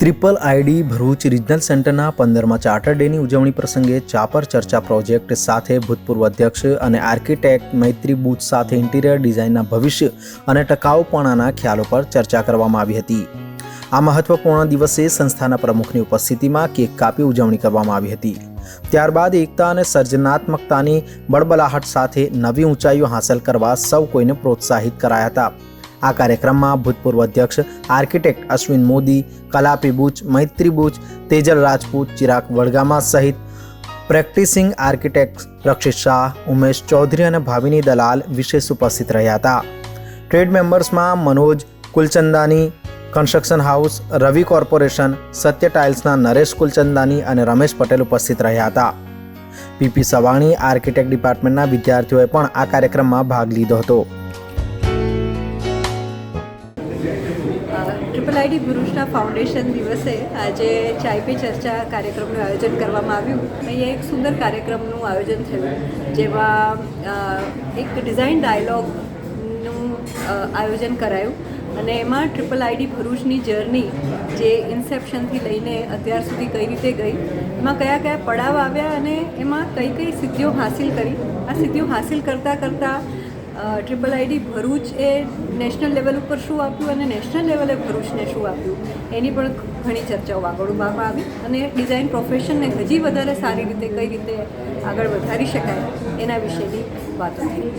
Triple ID Bharuch regional સેન્ટરના પંદરમાં charter ડેની ઉજવણી પ્રસંગે ચાપર ચર્ચા પ્રોજેક્ટ સાથે ભૂતપૂર્વ અધ્યક્ષ અને આર્કિટેક્ટ મૈત્રી બૂચ સાથે ઇન્ટિરિયર ડિઝાઇનના ભવિષ્ય અને ટકાઉપણાના ખ્યાલો પર ચર્ચા કરવામાં આવી હતી. આ મહત્વપૂર્ણ દિવસે સંસ્થાના પ્રમુખની ઉપસ્થિતિમાં કેક કાપી ઉજવણી કરવામાં આવી હતી. ત્યારબાદ એકતા અને સર્જનાત્મકતાની બળબલાહટ સાથે નવી ઊંચાઈઓ હાંસલ કરવા સૌ કોઈને પ્રોત્સાહિત કરાયા હતા. આ કાર્યક્રમમાં ભૂતપૂર્વ અધ્યક્ષ આર્કિટેક્ટ અશ્વિન મોદી, કલાપી બુચ, મૈત્રી બુચ, તેજલ રાજપૂત, ચિરાગ વડગામા સહિત પ્રેક્ટિસિંગ આર્કિટેક્ટ રક્ષિત શાહ, ઉમેશ ચૌધરી અને ભાવિની દલાલ વિશેષ ઉપસ્થિત રહ્યા હતા. Trade મેમ્બર્સમાં Manoj Kulchandani, construction house, Ravi corporation, Satya ટાઇલ્સના Naresh Kulchandani અને રમેશ પટેલ ઉપસ્થિત રહ્યા હતા. પીપી સવાણી આર્કિટેક્ટ ડિપાર્ટમેન્ટના વિદ્યાર્થીઓએ પણ આ કાર્યક્રમમાં ભાગ લીધો હતો. ટ્રિપલ આઈડી ભરૂચના ફાઉન્ડેશન દિવસે આજે ચાય પે ચર્ચા કાર્યક્રમનું આયોજન કરવામાં આવ્યું. અહીંયા એક સુંદર કાર્યક્રમનું આયોજન થયું, જેમાં એક ડિઝાઇન ડાયલોગનું આયોજન કરાયું. અને એમાં ટ્રિપલ આઈડી ભરૂચની જર્ની જે ઇન્સેપ્શનથી લઈને અત્યાર સુધી કઈ રીતે ગઈ, એમાં કયા કયા પડાવ આવ્યા અને એમાં કઈ કઈ સિદ્ધિઓ હાંસિલ કરી. આ સિદ્ધિઓ હાંસિલ કરતાં કરતાં ટ્રિપલ આઈડી ભરૂચ એ નેશનલ લેવલ ઉપર શું આપ્યું અને નેશનલ લેવલે ભરૂચને શું આપ્યું? એની પણ ઘણી ચર્ચાઓ આગળ આગળવામાં આવી અને ડિઝાઇન પ્રોફેશનને હજી વધારે સારી રીતે, કઈ રીતે આગળ વધારી શકાય એના વિશેની વાતો થઈ.